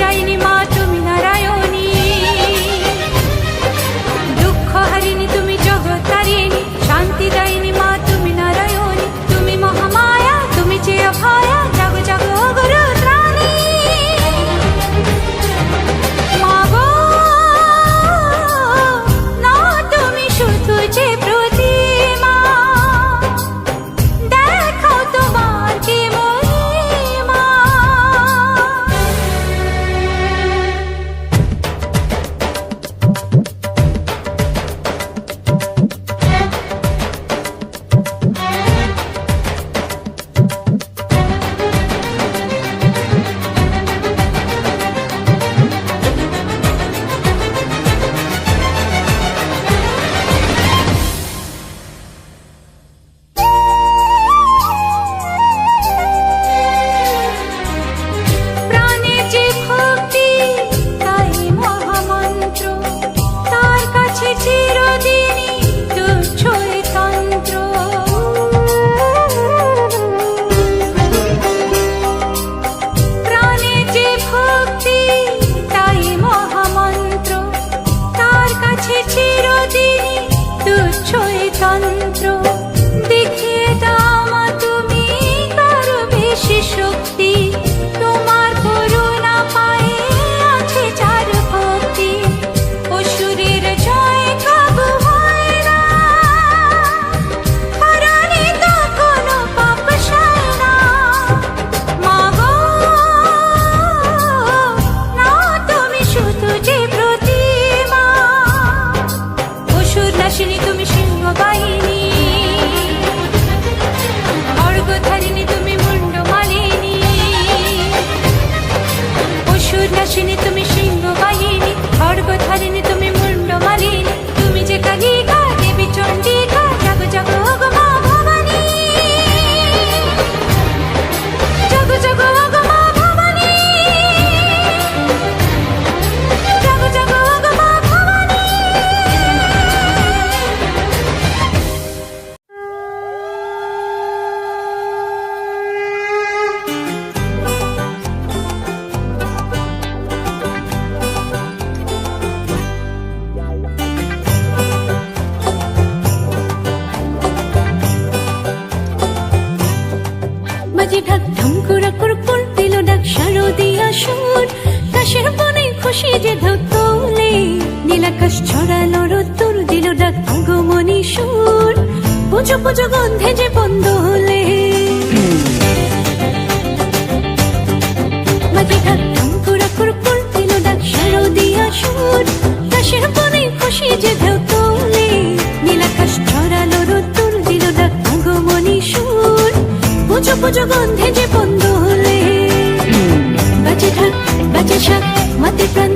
যাইনি বাজে ঢাক ঢমকুরা কুরকুর দিল ডাক শারদিয়া সুর। কাশের বনে খুশি যে ঢাক নীলাকাশ ছড়ালো রোদ্দুর দিল ডাক সুর। পুজো পুজো গন্ধে যে বন্ধ হলে। বাজে ঢাক ঢমকুরা দিল ডাক শারদিয়া সুর। কাশের বনে খুশি যে ঢাক সবুজ গন্ধে যে বন্ধু হলে বাজে থাক বাজে শাক মতে প্রাণ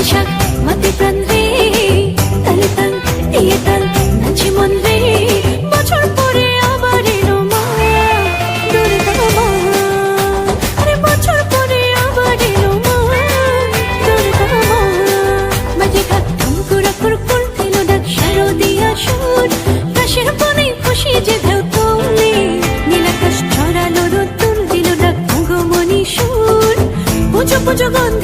দিশা মতি প্রাণ রে তালে তাল দিয়ে তাল নাচে মন রে বছর পরে আবার এলো মা দূরে থাকো মা আরে বছর পরে আবার এলো মা দূরে থাকো মা মাঝে ঘাট ঠুমকুরা কুরকুর দিল ডাক শারদিয়া সুর কাশের বনে খুশি পুজো পুজো গন্ধ